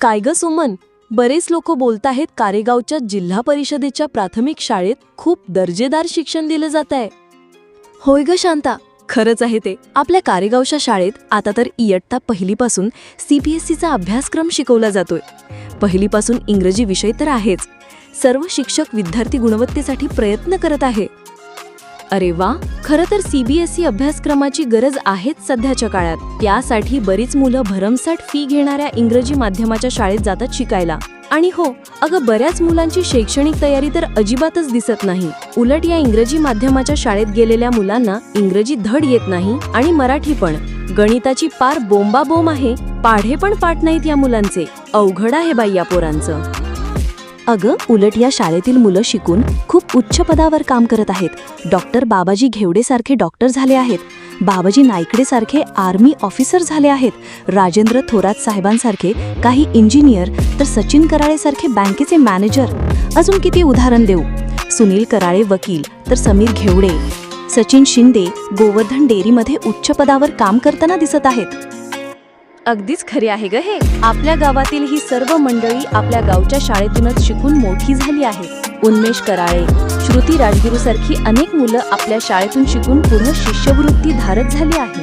काय ग सुमन? बरेच लोक बोलत आहेत कारेगावच्या जिल्हा परिषदेच्या प्राथमिक शाळेत खूप दर्जेदार शिक्षण दिलं जात आहे होय ग शांता खरंच आहे ते. आपल्या कारेगावच्या शाळेत आता तर इयत्ता पहिलीपासून सीबीएसईचा अभ्यासक्रम शिकवला जातोय. पहिलीपासून इंग्रजी विषय तर आहेच. सर्व शिक्षक विद्यार्थी गुणवत्तेसाठी प्रयत्न करत आहे. अरे वा खरं तर सीबीएसई अभ्यासक्रमाची गरज आहेच सध्याच्या काळात. यासाठी बरीच मुलं भरमसाठ फी घेणाऱ्या इंग्रजी माध्यमाच्या शाळेत जातात शिकायला. आणि हो अगं बऱ्याच मुलांची शैक्षणिक तयारी तर अजिबातच दिसत नाही. उलट या इंग्रजी माध्यमाच्या शाळेत गेलेल्या मुलांना इंग्रजी धड येत नाही आणि मराठी पण. गणिताची पार बोंबाबोंब आहे पाढे पण पाठ नाहीत या मुलांचे. अवघड आहे बाई या पोरांचं. अगं उलट या शाळेतील मुलं शिकून खूप उच्च पदावर काम करत आहेत. डॉक्टर बाबाजी घेवडेसारखे डॉक्टर झाले आहेत. बाबाजी नायकडेसारखे आर्मी ऑफिसर झाले आहेत. राजेंद्र थोरात साहेबांसारखे काही इंजिनियर तर सचिन कराळेसारखे बँकेचे मॅनेजर. अजून किती उदाहरण देऊ? सुनील कराळे वकील तर समीर घेवडे. सचिन शिंदे गोवर्धन डेअरीमध्ये उच्च पदावर काम करताना दिसत आहेत. अगदीच खरे आहे ग हे. आपल्या गावातील ही सर्व मंडळी आपल्या गावच्या शाळेतूनच शिकून मोठी झाली आहे उन्मेष कराळे श्रुती राजगुरू सारखी अनेक मुलं आपल्या शाळेतून शिकून पूर्ण शिष्यवृत्ती धारत झाली आहे.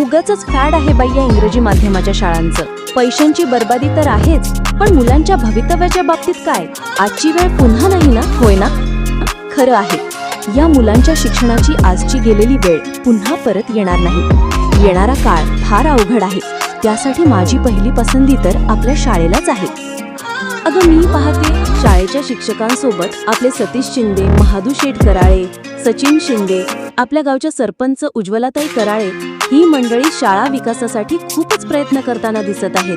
उगाच फॅड आहे बाई या इंग्रजी माध्यमाच्या शाळांचं. पैशांची बर्बादी तर आहेच पण मुलांच्या भवितव्याच्या बाबतीत काय? आजची वेळ पुन्हा नाही ना? होय ना? खरं आहे. या मुलांच्या शिक्षणाची आजची गेलेली वेळ पुन्हा परत येणार नाही. येणारा काळ फार अवघड आहे. त्यासाठी माझी पहिली पसंती तर आपल्या शाळेलाच आहे. अगं मी पाहते शाळेच्या शिक्षकांसोबत आपले सतीश शिंदे महादू शेठ कराळे सचिन शिंदे आपल्या गावच्या सरपंच उज्ज्वलाताई कराळे ही मंडळी शाळा विकासासाठी खूपच प्रयत्न करताना दिसत आहेत.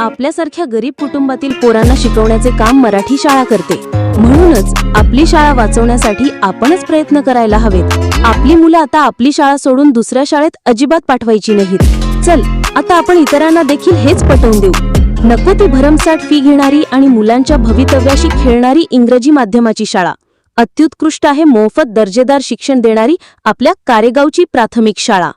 आपल्यासारख्या गरीब कुटुंबातील पोरांना शिकवण्याचे काम मराठी शाळा करते. म्हणूनच आपली शाळा वाचवण्यासाठी आपणच प्रयत्न करायला हवेत. आपली मुलं आता आपली शाळा सोडून दुसऱ्या शाळेत अजिबात पाठवायची नाहीत. चल आता आपण इतरांना देखील हेच पटवून देऊ. नको ती भरमसाठ फी घेणारी आणि मुलांच्या भवितव्याशी खेळणारी इंग्रजी माध्यमाची शाळा. अत्युत्कृष्ट आहे मोफत दर्जेदार शिक्षण देणारी आपल्या कारेगावची प्राथमिक शाळा.